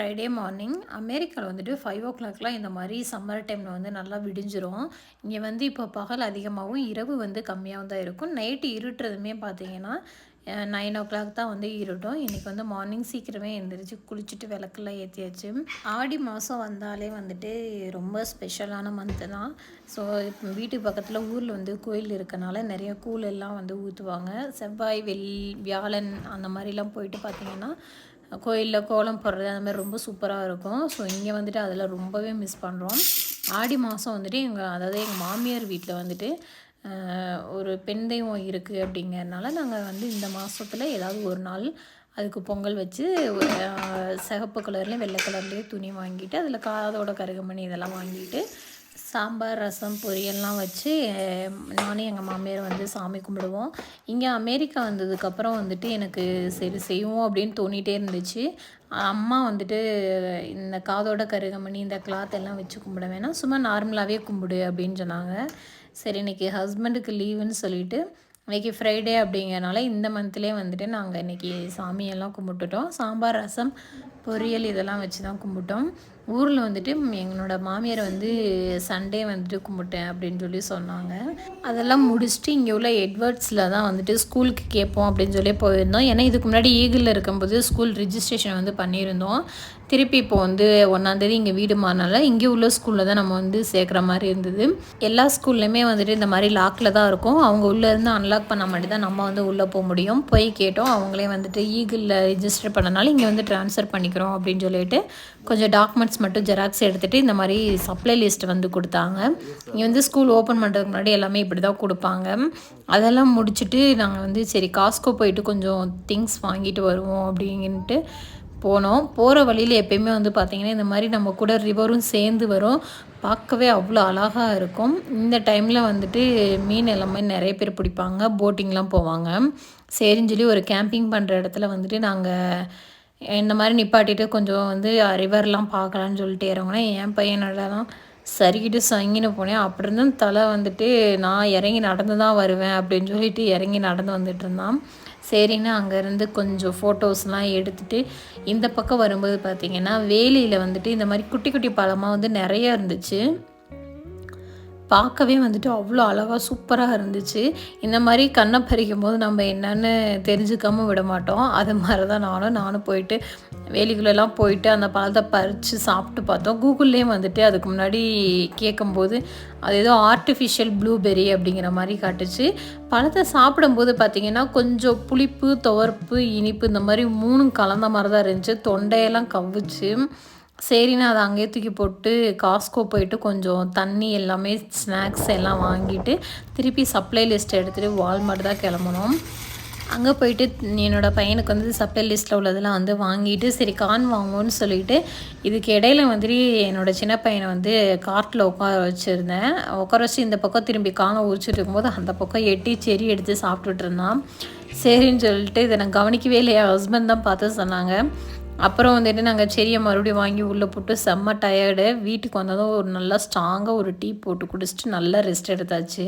Friday morning அமெரிக்காவில் வந்துட்டு five ஓ கிளாக்லாம் இந்த மாதிரி சம்மர் டைமில் வந்து நல்லா விடிஞ்சிரும். இங்கே வந்து இப்போ பகல் அதிகமாகவும் இரவு வந்து கம்மியாகவும் தான் இருக்கும். நைட்டு இருட்டுறதுமே பார்த்தீங்கன்னா நைன் ஓ கிளாக் தான் வந்து இருட்டும். இன்றைக்கி வந்து மார்னிங் சீக்கிரமே எழுந்திரிச்சு குளிச்சுட்டு விளக்கெல்லாம் ஏற்றியாச்சு ஆடி மாதம் வந்தாலே வந்துட்டு ரொம்ப ஸ்பெஷலான மந்த்து தான். ஸோ இப்போ பக்கத்தில் ஊரில் வந்து கோயில் இருக்கனால நிறைய கூழ் எல்லாம் வந்து ஊற்றுவாங்க செவ்வாய் வெள் வியாழன் அந்த மாதிரிலாம் போயிட்டு பார்த்திங்கன்னா கோயிலில் கோலம் போடுறது அந்த மாதிரி ரொம்ப சூப்பராக இருக்கும். ஸோ இங்கே வந்துட்டு அதில் ரொம்பவே மிஸ் பண்ணுறோம் ஆடி மாதம் வந்துட்டு எங்கள் அதாவது எங்கள் மாமியார் வீட்டில் வந்துட்டு ஒரு பெண் தெய்வம் இருக்குது அப்படிங்கிறதுனால நாங்கள் வந்து இந்த மாதத்தில் ஏதாவது ஒரு நாள் அதுக்கு பொங்கல் வச்சு சிகப்பு கலர்லேயும் வெள்ளை கலர்லேயும் துணி வாங்கிட்டு அதில் காதோட கருகமணி இதெல்லாம் வாங்கிட்டு சாம்பார் ரசம் பொரியல்லாம் வச்சு நானும் எங்கள் மாமியார் வந்து சாமி கும்பிடுவோம். இங்கே அமெரிக்கா வந்ததுக்கப்புறம் வந்துட்டு எனக்கு சரி செய்வோம் அப்படின்னு தோணிகிட்டே இருந்துச்சு. அம்மா வந்துட்டு இந்த காதோட கருகமணி இந்த கிளாத் எல்லாம் வச்சு கும்பிட வேணாம். சும்மா நார்மலாகவே கும்பிடு அப்படின்னு சொன்னாங்க. சரி இன்றைக்கி ஹஸ்பண்டுக்கு லீவுன்னு சொல்லிவிட்டு இன்றைக்கி ஃப்ரைடே அப்படிங்கிறனால இந்த மந்த்லேயே வந்துட்டு நாங்கள் இன்றைக்கி சாமியெல்லாம் கும்பிட்டுட்டோம். சாம்பார் ரசம் பொரியல் இதெல்லாம் வச்சு தான் கும்பிட்டோம். ஊரில் வந்துட்டு எங்களோட மாமியார் வந்து சண்டே வந்துட்டு கும்பிட்டேன் அப்படின்னு சொல்லி சொன்னாங்க. அதெல்லாம் முடிச்சுட்டு இங்கே உள்ள எட்வர்ட்ஸில் தான் வந்துட்டு ஸ்கூலுக்கு கேட்போம் அப்படின்னு சொல்லி போயிருந்தோம். ஏன்னா இதுக்கு முன்னாடி ஈகிளில் இருக்கும்போது ஸ்கூல் ரிஜிஸ்ட்ரேஷன் வந்து பண்ணியிருந்தோம். திருப்பி இப்போ வந்து ஒன்றாந்தேதி இங்கே வீடு மாறினால இங்கே உள்ள ஸ்கூலில் தான் நம்ம வந்து சேர்க்குற மாதிரி இருந்தது. எல்லா ஸ்கூல்லையுமே வந்துட்டு இந்த மாதிரி லாக்கில் தான் இருக்கும். அவங்க உள்ளேருந்து அன்லாக் பண்ண மட்டும் தான் நம்ம வந்து உள்ளே போக முடியும். போய் கேட்டோம் அவங்களே வந்துட்டு ஈகிளில் ரிஜிஸ்டர் பண்ணனால இங்கே வந்து ட்ரான்ஸ்ஃபர் பண்ணிக்கிறோம் அப்படின்னு சொல்லிட்டு கொஞ்சம் டாக்குமெண்ட்ஸ் மட்டும் ஜெராக்ஸ் எடுத்துகிட்டு இந்த மாதிரி சப்ளை லிஸ்ட் வந்து கொடுத்தாங்க. இங்கே வந்து ஸ்கூல் ஓப்பன் பண்ணுறதுக்கு முன்னாடி எல்லாமே இப்படி தான் கொடுப்பாங்க. அதெல்லாம் முடிச்சுட்டு நாங்கள் வந்து சரி காஸ்கோ போயிட்டு கொஞ்சம் திங்ஸ் வாங்கிட்டு வருவோம் அப்படின்ட்டு போனோம். போகிற வழியில் எப்பயுமே வந்து பார்த்திங்கன்னா இந்த மாதிரி நம்ம கூட ரிவரும் சேர்ந்து வரும். பார்க்கவே அவ்வளோ அழகாக இருக்கும். இந்த டைமில் வந்துட்டு மீன் எல்லாமே நிறைய பேர் பிடிப்பாங்க. போட்டிங்லாம் போவாங்க. சரின்னு சொல்லி ஒரு கேம்பிங் பண்ணுற இடத்துல வந்துட்டு நாங்கள் இந்த மாதிரி நிப்பாட்டிட்டு கொஞ்சம் வந்து ரிவர்லாம் பார்க்கலான்னு சொல்லிட்டு இறங்கினேன். என் பையனோடலாம் சரிக்கிட்டு சங்கின்னு போனேன். அப்படி இருந்தும் தலை வந்துட்டு நான் இறங்கி நடந்து தான் வருவேன் அப்படின்னு சொல்லிட்டு இறங்கி நடந்து வந்துட்டு இருந்தான். சரின்னு அங்கேருந்து கொஞ்சம் ஃபோட்டோஸ்லாம் எடுத்துகிட்டு இந்த பக்கம் வரும்போது பார்த்திங்கன்னா வேலியில் வந்துட்டு இந்த மாதிரி குட்டி குட்டி பழமாக வந்து நிறைய இருந்துச்சு. பார்க்கவே வந்துட்டு அவ்வளோ அழகாக சூப்பராக இருந்துச்சு. இந்த மாதிரி கண்ணை பறிக்கும் போது நம்ம என்னென்னு தெரிஞ்சுக்காமல் விட மாட்டோம். அது மாதிரி தான் நானும் நானும் போயிட்டு வேலிக்குள்ளெல்லாம் போயிட்டு அந்த பழத்தை பறித்து சாப்பிட்டு பார்த்தோம். கூகுள்லேயும் வந்துட்டு அதுக்கு முன்னாடி கேட்கும்போது அது ஏதோ ஆர்டிஃபிஷியல் ப்ளூபெரி அப்படிங்கிற மாதிரி காட்டுச்சு. பழத்தை சாப்பிடும்போது பார்த்திங்கன்னா கொஞ்சம் புளிப்பு துவர்ப்பு இனிப்பு இந்த மாதிரி மூணும் கலந்த மாதிரி தான் இருந்துச்சு. தொண்டையெல்லாம் கவ்வுச்சு. சரின்னு அதை அங்கேயே தூக்கி போட்டு காஸ்கோ போயிட்டு கொஞ்சம் தண்ணி எல்லாமே ஸ்நாக்ஸ் எல்லாம் வாங்கிட்டு திருப்பி சப்ளை லிஸ்ட் எடுத்துகிட்டு வால்மார்ட் தான் கிளம்பணும். அங்கே போயிட்டு என்னோடய பையனுக்கு வந்து சப்ளை லிஸ்ட்டில் உள்ளதெல்லாம் வந்து வாங்கிட்டு சரி கான் வாங்குவோன்னு சொல்லிட்டு இதுக்கு இடையில வந்துட்டு என்னோடய சின்ன பையனை வந்து கார்ட்டில் உட்கார வச்சுருந்தேன். உட்கார வச்சு இந்த பக்கம் திரும்பி கானை உரிச்சிட்டு இருக்கும்போது அந்த பக்கம் எட்டி செரி எடுத்து சாப்பிட்டுட்டு இருந்தான். சரின்னு சொல்லிட்டு இதை நான் கவனிக்கவே இல்லையா ஹஸ்பண்ட் தான் பார்த்து சொன்னாங்க. அப்புறம் வந்துட்டு நாங்கள் செடியை மறுபடியும் வாங்கி உள்ளே போட்டு செம்ம டயர்டு வீட்டுக்கு வந்ததும் ஒரு நல்லா ஸ்ட்ராங்காக ஒரு டீ போட்டு குடிச்சிட்டு நல்லா ரெஸ்ட் எடுத்தாச்சு.